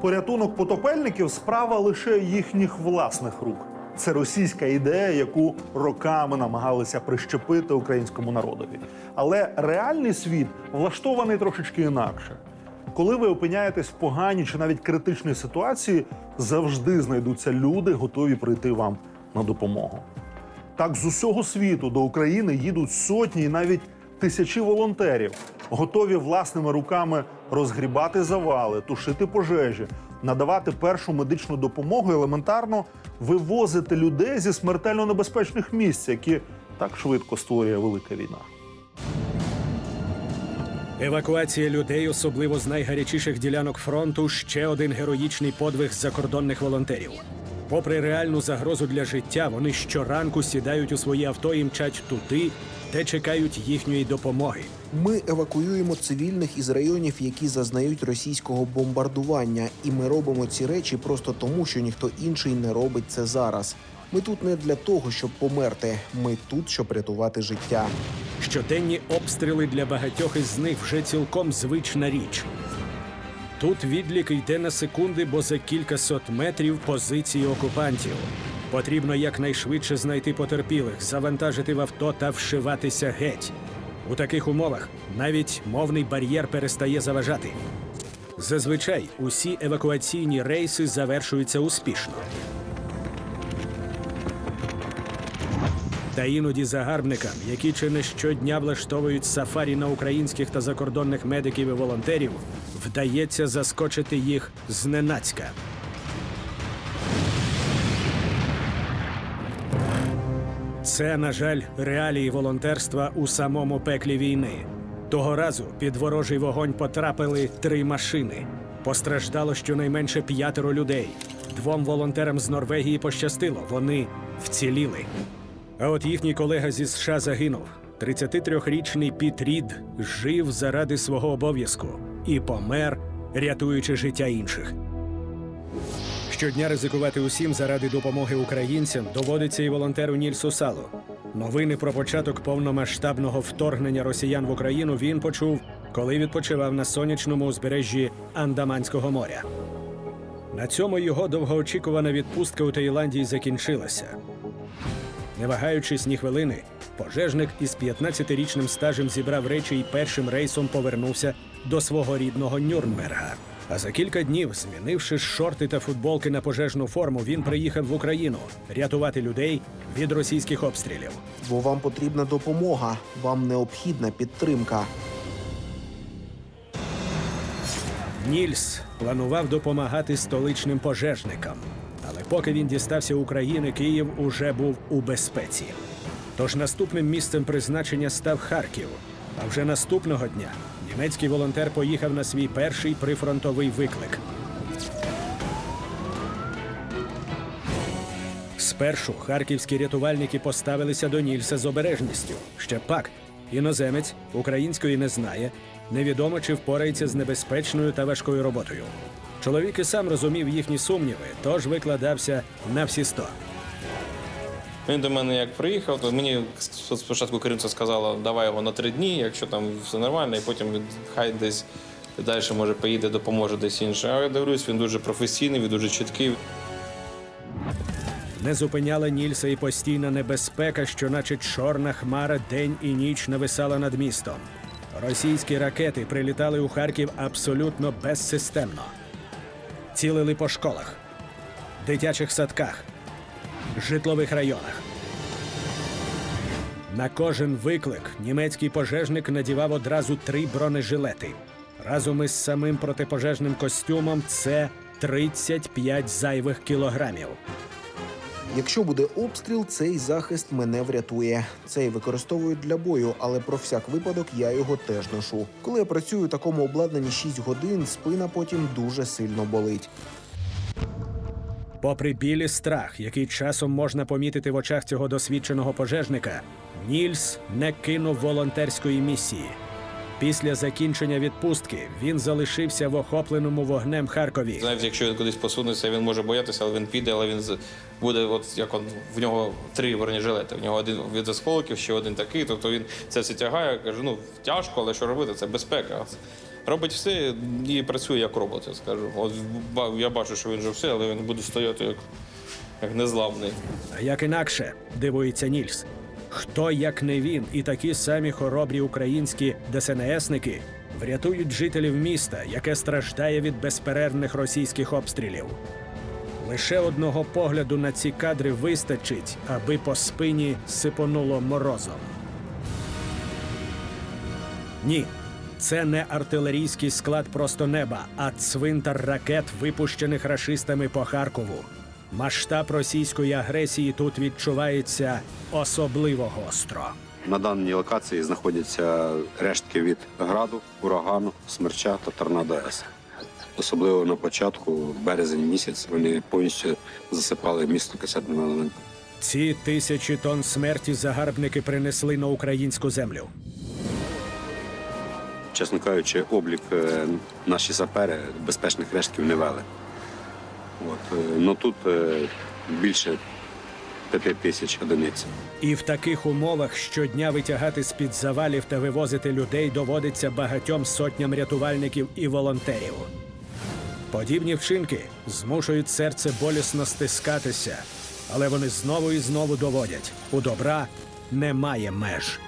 Порятунок потопельників справа лише їхніх власних рук. Це російська ідея, яку роками намагалися прищепити українському народові. Але реальний світ влаштований трошечки інакше. Коли ви опиняєтесь в поганій чи навіть критичній ситуації, завжди знайдуться люди, готові прийти вам на допомогу. Так з усього світу до України їдуть сотні і навіть тисячі волонтерів, готові власними руками розгрібати завали, тушити пожежі, надавати першу медичну допомогу, елементарно вивозити людей зі смертельно небезпечних місць, які так швидко створює велика війна. Евакуація людей, особливо з найгарячіших ділянок фронту, ще один героїчний подвиг закордонних волонтерів. Попри реальну загрозу для життя, вони щоранку сідають у свої авто і мчать туди, де чекають їхньої допомоги. Ми евакуюємо цивільних із районів, які зазнають російського бомбардування, і ми робимо ці речі просто тому, що ніхто інший не робить це зараз. Ми тут не для того, щоб померти. Ми тут, щоб рятувати життя. Щоденні обстріли для багатьох із них вже цілком звична річ. Тут відлік йде на секунди, бо за кількасот метрів позиції окупантів. Потрібно якнайшвидше знайти потерпілих, завантажити в авто та вшиватися геть. У таких умовах навіть мовний бар'єр перестає заважати. Зазвичай усі евакуаційні рейси завершуються успішно. Та іноді загарбникам, які чи не щодня влаштовують сафарі на українських та закордонних медиків і волонтерів, вдається заскочити їх зненацька. Це, на жаль, реалії волонтерства у самому пеклі війни. Того разу під ворожий вогонь потрапили три машини. Постраждало щонайменше п'ятеро людей. Двом волонтерам з Норвегії пощастило, вони вціліли. А от їхній колега зі США загинув. 33-річний Піт Рід жив заради свого обов'язку і помер, рятуючи життя інших. Щодня ризикувати усім заради допомоги українцям доводиться і волонтеру Нільсу Салу. Новини про початок повномасштабного вторгнення росіян в Україну він почув, коли відпочивав на сонячному узбережжі Андаманського моря. На цьому його довгоочікувана відпустка у Таїланді закінчилася. Не вагаючись ні хвилини, пожежник із 15-річним стажем зібрав речі і першим рейсом повернувся до свого рідного Нюрнберга. А за кілька днів, змінивши шорти та футболки на пожежну форму, він приїхав в Україну рятувати людей від російських обстрілів. Бо вам потрібна допомога, вам необхідна підтримка. Нільс планував допомагати столичним пожежникам. Поки він дістався України, Київ уже був у безпеці. Тож наступним місцем призначення став Харків. А вже наступного дня німецький волонтер поїхав на свій перший прифронтовий виклик. Спершу харківські рятувальники поставилися до Нільса з обережністю. Ще пак іноземець української не знає, невідомо чи впорається з небезпечною та важкою роботою. Чоловік і сам розумів їхні сумніви, тож викладався на всі сто. Він до мене як приїхав, то мені спочатку керівниця сказала, давай його на три дні, якщо там все нормально, і потім хай десь далі може поїде, допоможе десь інше. А я дивлюсь, він дуже професійний, він дуже чіткий. Не зупиняла Нільса і постійна небезпека, що наче чорна хмара день і ніч нависала над містом. Російські ракети прилітали у Харків абсолютно безсистемно. Цілили по школах, дитячих садках, житлових районах. На кожен виклик німецький пожежник надівав одразу три бронежилети. Разом із самим протипожежним костюмом це 35 зайвих кілограмів. Якщо буде обстріл, цей захист мене врятує. Цей використовують для бою, але про всяк випадок я його теж ношу. Коли я працюю у такому обладнанні 6 годин, спина потім дуже сильно болить. Попри біль і страх, який часом можна помітити в очах цього досвідченого пожежника, Нільс не кинув волонтерської місії. Після закінчення відпустки він залишився в охопленому вогнем Харкові. Навіть якщо він кудись посунеться, він може боятися, але він піде, але він буде, от як он в нього три бронежилети. В нього один від осколків, ще один такий. Тобто він це все тягає. Каже, ну тяжко, але що робити? Це безпека. Робить все і працює як робот, я скажу. От я бачу, що він же все, але він буде стояти як, як незламний. А як інакше, дивується Нільс. Хто, як не він, і такі самі хоробрі українські ДСНСники врятують жителів міста, яке страждає від безперервних російських обстрілів. Лише одного погляду на ці кадри вистачить, аби по спині сипонуло морозом. Ні, це не артилерійський склад просто неба, а цвинтар ракет, випущених рашистами по Харкову. Масштаб російської агресії тут відчувається особливо гостро. На даній локації знаходяться рештки від граду, урагану, смерча та торнадо С. Особливо на початку, березень місяць, вони повністю засипали місто касетними елементами. Ці тисячі тонн смерті загарбники принесли на українську землю. Чесно кажучи, облік е, наші сапери безпечних рештків не вели. От, е, ну тут е, більше п'яти тисяч одиниць. І в таких умовах щодня витягати з-під завалів та вивозити людей доводиться багатьом сотням рятувальників і волонтерів. Подібні вчинки змушують серце болісно стискатися, але вони знову і знову доводять: у добра немає меж.